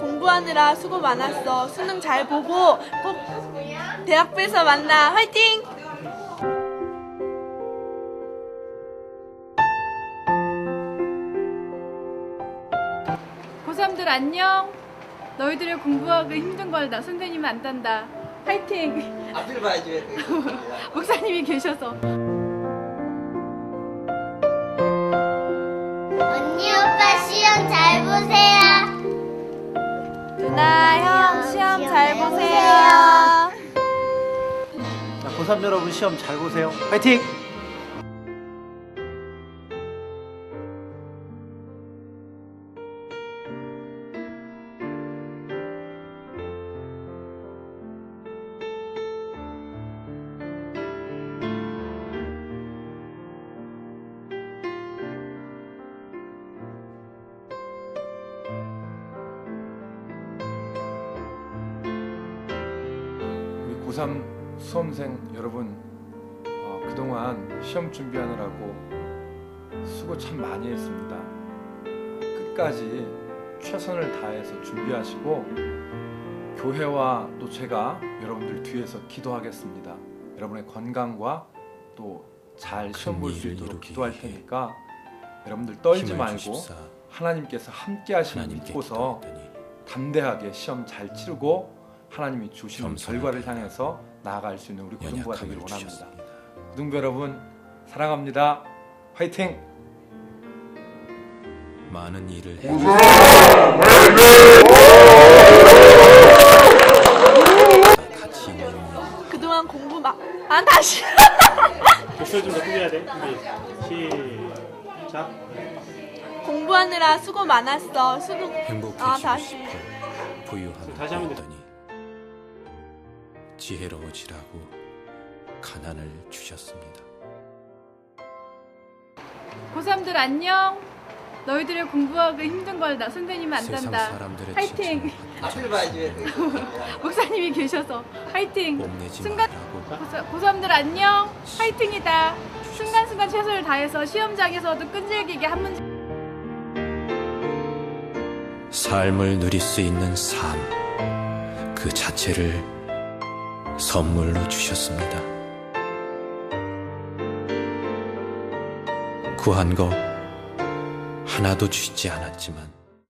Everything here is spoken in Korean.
공부하느라 수고 많았어. 수능 잘 보고 꼭 대학부에서 만나. 화이팅! 고3들 안녕. 너희들이 공부하기 힘든 걸 나 선생님은 안단다. 파이팅. 앞을 봐줘야 돼. 목사님이 계셔서. 언니 오빠 시험 잘 보세요. 누나, 형, 시험 잘 보세요. 자, 고3 여러분 시험 잘 보세요. 파이팅! 고3 수험생 여러분 어, 그동안 시험 준비하느라고 수고 참 많이 했습니다. 끝까지 최선을 다해서 준비하시고 교회와 또 제가 여러분들 뒤에서 기도하겠습니다. 여러분의 건강과 또 잘 시험 볼 수 있도록 기도할 테니까 여러분들 떨지 말고 하나님께서 함께 하나님께 믿고서 담대하게 시험 잘 치르고 하나님이 주시는 겸손하게 결과를 향해서 나아갈 수 있는 우리 고등부가 되기를 원합니다. 주셨습니다. 고등부 여러분 사랑합니다. 화이팅! 많은 일을 해 같이 그동안 공부 막, 아, 다시. 목소리 좀더 크게 해야 돼. 준비. 시작. 공부하느라 수고 많았어. 수능. 행복해지고 아, 다시. 싶어 부유함을 다시 하면 돼. 지혜로워지라고 가난을 주셨습니다. 고3들 안녕. 너희들이 공부하기 힘든 걸 나 선생님은 세상 안단다. 파이팅. 앞을 봐줘야 돼. 목사님이 계셔서. 파이팅. 순간 말라고 고3들 안녕. 파이팅이다. 순간순간 최선을 다해서 시험장에서도 끈질기게 한 문제 삶을 누릴 수 있는 삶 그 자체를 선물로 주셨습니다. 구한 거 하나도 주시지 않았지만